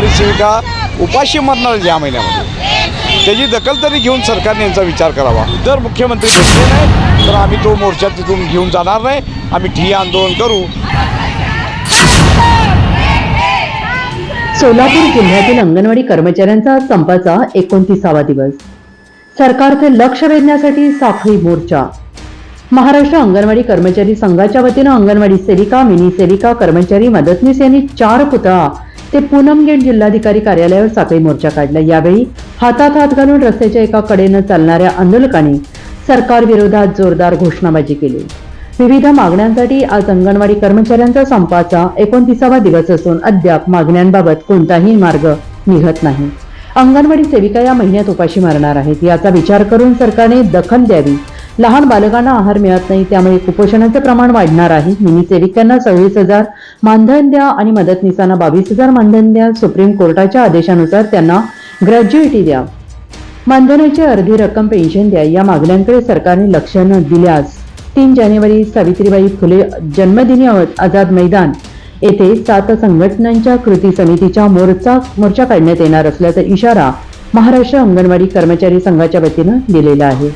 नगरसेविका उपाशी मरणार या महिन्यामध्ये. त्याची दखल तरी घेऊन सरकारने यांचा विचार करावा. जर मुख्यमंत्री भेटले नाही तर आम्ही तो मोर्चा तिथून घेऊन जाणार नाही. आम्ही ठिय्या आंदोलन करू. सोलापूर जिल्ह्यातील अंगणवाडी कर्मचाऱ्यांचा संपाचा एकोणतीसावा दिवस. सरकारचे लक्ष वेधण्यासाठी साखळी मोर्चा. महाराष्ट्र अंगणवाडी कर्मचारी संघाच्या वतीनं अंगणवाडी सेविका मिनी सेविका कर्मचारी मदतनीस यांनी चार पुतळा ते पूनम गेट जिल्हाधिकारी कार्यालयावर साखळी मोर्चा काढला. यावेळी हातात हात घालून रस्त्याच्या एका कडेनं चालणाऱ्या आंदोलकांनी सरकार विरोधात जोरदार घोषणाबाजी केली. विविध मागण्यांसाठी आज अंगणवाडी कर्मचाऱ्यांचा संपाचा एकोणतीसावा दिवस असून अद्याप मागण्यांबाबत कोणताही मार्ग निघत नाही. अंगणवाडी सेविका या महिन्यात उपाशी मारणार आहेत. याचा विचार करून सरकारने दखल द्यावी लहान बालकांना आहार मिळत नाही त्यामुळे कुपोषणाचे प्रमाण वाढणार आहे. मिनी सेविकांना सव्वीस हजार मानधन द्या आणि मदतनीसांना बावीस हजार मानधन द्या सुप्रीम कोर्टाच्या आदेशानुसार त्यांना ग्रॅज्युएटी द्या. मानधनाची अर्धी रक्कम पेन्शन द्या या मागण्यांकडे सरकारने लक्ष न दिल्यास तीन जानेवारी सावित्रीबाई फुले जन्मदिनी आझाद मैदान येथे सात संघटनांच्या कृती समितीच्या मोर्चा मोर्चा काढण्यात येणार असल्याचा इशारा महाराष्ट्र अंगणवाडी कर्मचारी संघाच्या वतीनं दिलेला आहे.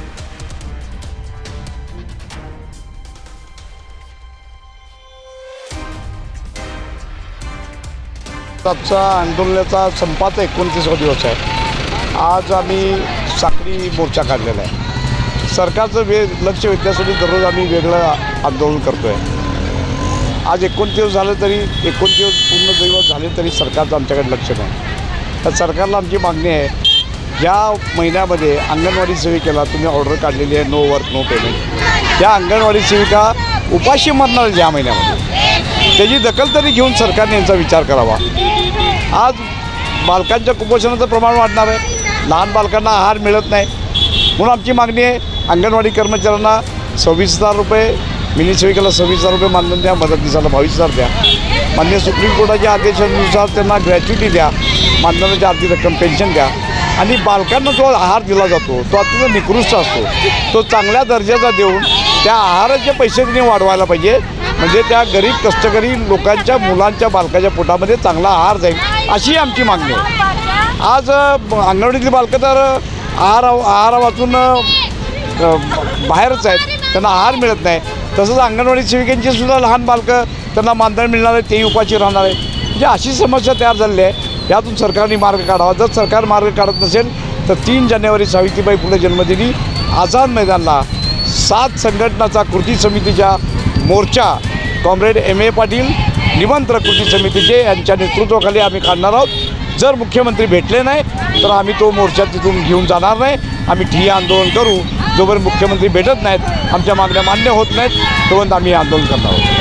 आत्ताचा आंदोलनाचा संपाचा एकोणतीसवा दिवस आहे. आज आम्ही साखरी मोर्चा काढलेला आहे. सरकारचं वे लक्ष वेधण्यासाठी दररोज आम्ही वेगळं आंदोलन करतो आहे आज एकोणतीस दिवस झालं तरी एकोणतीस दिवस पूर्ण दिवस झाले तरी सरकारचं आमच्याकडे लक्ष नाही. तर सरकारला आमची मागणी आहे या महिन्यामध्ये अंगणवाडी सेविकेला तुम्ही ऑर्डर काढलेली आहे नो वर्क नो पेमेंट त्या अंगणवाडी सेविका उपाशी मरणार या महिन्यामध्ये. त्याची दखल तरी घेऊन सरकारने यांचा विचार करावा. आज बालकांच्या कुपोषणाचं प्रमाण वाढणार आहे. लहान बालकांना आहार मिळत नाही. म्हणून आमची मागणी आहे अंगणवाडी कर्मचाऱ्यांना सव्वीस हजार रुपये मिनी सेविकेला सव्वीस हजार रुपये मानधन द्या मदतनीसाला बावीस हजार द्या. मान्य सुप्रीम कोर्टाच्या आदेशानुसार त्यांना ग्रॅच्युटी द्या मानधनाची अर्धी रक्कम पेन्शन द्या. आणि बालकांना जो आहार दिला जातो तो अत्यंत निकृष्ट असतो. तो चांगल्या दर्जाचा देऊन त्या आहाराचे पैसे त्यांनी वाढवायला पाहिजे. म्हणजे त्या गरीब कष्टकरी लोकांच्या मुलांच्या बालकाच्या पोटामध्ये चांगला आहार जाईल अशी आमची मागणी आहे. आज अंगणवाडीतील अंगणवाडीतली बालकं तर आहार आहारा वाचून बाहेरच आहेत. त्यांना आहार मिळत नाही. तसंच अंगणवाडी सेविकांची सुद्धा लहान बालकं त्यांना मानधन मिळणार आहे तेही उपाशी राहणार आहे. म्हणजे अशी समस्या तयार झालेली आहे. यातून सरकारने मार्ग काढावा. जर सरकार मार्ग काढत नसेल तर तीन जानेवारी सावित्रीबाई फुले जन्मदिनी आझाद मैदानला सात संघटनाचा कृती समितीच्या मोर्चा कॉम्रेड एम ए पाटील निमंत्रक कृती समितीचे यांच्या नेतृत्वाखाली आम्ही काढणार आहोत. जर मुख्यमंत्री भेटले नाही तर आम्ही तो मोर्चा तिथून घेऊन जाणार नाही. आम्ही ठिय्या आंदोलन करू. जोपर्यंत मुख्यमंत्री भेटत नाहीत आमच्या मागण्या मान्य होत नाहीत तोपर्यंत आम्ही आंदोलन करणार आहोत.